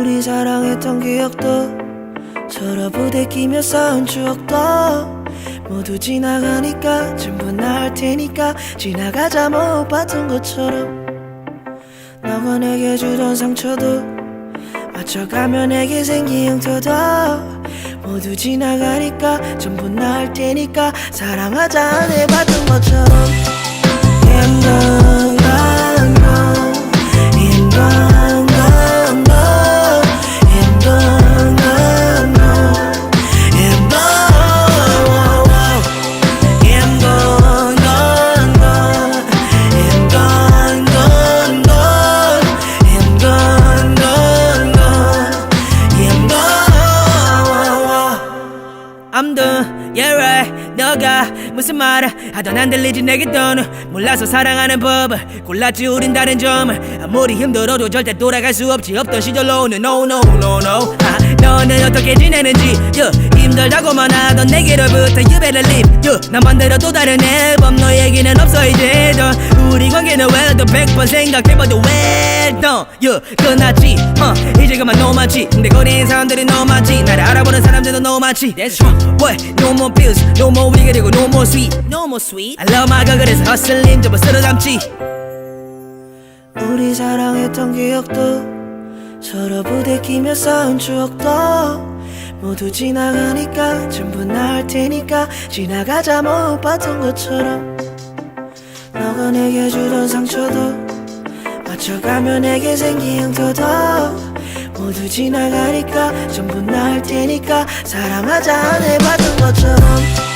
우리 사랑했던 기억도 서로 부대끼며 쌓은 추억도 모두 지나가니까 전부 나을 테니까 지나가자 못 봤던 것처럼 너가 내게 주던 상처도 맞춰가며 내게 생긴 흉터도 모두 지나가니까 전부 나을 테니까 사랑하자 안 해봤던 것처럼 인간 I'm done, yeah right. 너가 무슨 말을 하던 안 들리지 내게 너는 몰라서 사랑하는 법을 골랐지 우린 다른 점을 아무리 힘들어도 절대 돌아갈 수 없지. 없던 시절로는 no no no no. 아, 너는 어떻게 지내는지. yeah, 힘들다고만 하던 내게로부터 better leave. yeah, 난 반대로 또 다른 앨범 너 얘기는 없어 이제. 더 우리 관계는 왜더 백번 생각해봐도 왜더 yeah, 끝났지? uh, 이제 그만 많지. 근데 거리엔 사람들이 너무 많지. 나를 알아보는 사람들도 너무 많지. That's wrong What? No more pills No more weed 그리고 no more sweet. No more sweet. I love my girl 그래서 hustling 전부 쓸어 담지. 우리 사랑했던 기억도 서로 부대끼며 쌓은 추억도 모두 지나가니까 전부 나을 테니까 지나가자 못 봤던 것처럼 너가 내게 주던 상처도 맞춰가며 내게 생긴 흉터도 모두 지나가니까 전부 나을 테니까 사랑하자. 안 해봤던 것처럼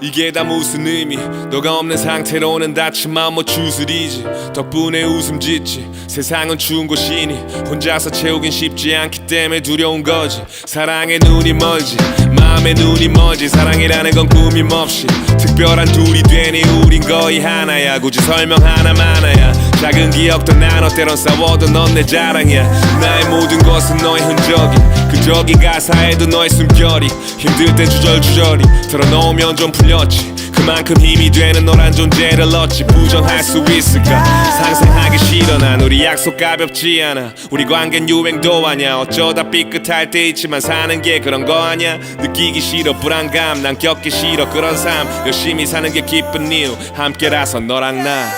이게 다 무슨 의미? 너가 없는 상태로는 마음 뭐 주술이지. 덕분에 웃음 짓지. 세상은 추운 곳이니 혼자서 채우긴 쉽지 않기 때문에 두려운 거지. 사랑에 눈이 멀지. 마음에 눈이 멀지. 사랑이라는 건 꾸밈 없이. 특별한 둘이 되니 우린 거의 하나야. 굳이 설명 하나 많아야. 작은 기억도 나눠 때론 싸워도 넌 내 자랑이야. 나의 모든 것은 너의 흔적이. 그 저기 가사에도 너의 숨결이. 힘들 땐 주절주절이. 털어놓으면 좀 풀렸지. 그만큼 힘이 되는 너란 존재를 얻지. 부정할 수 있을까? 상상하기 싫어. 난 우리 약속 가볍지 않아. 우리 관계는 유행도 아냐 어쩌다 삐끗할 때 있지만 사는 게 그런 거 아냐 느끼기 싫어. 불안감. 난 겪기 싫어. 그런 삶. 열심히 사는 게 기쁜 이유. 함께라서 너랑 나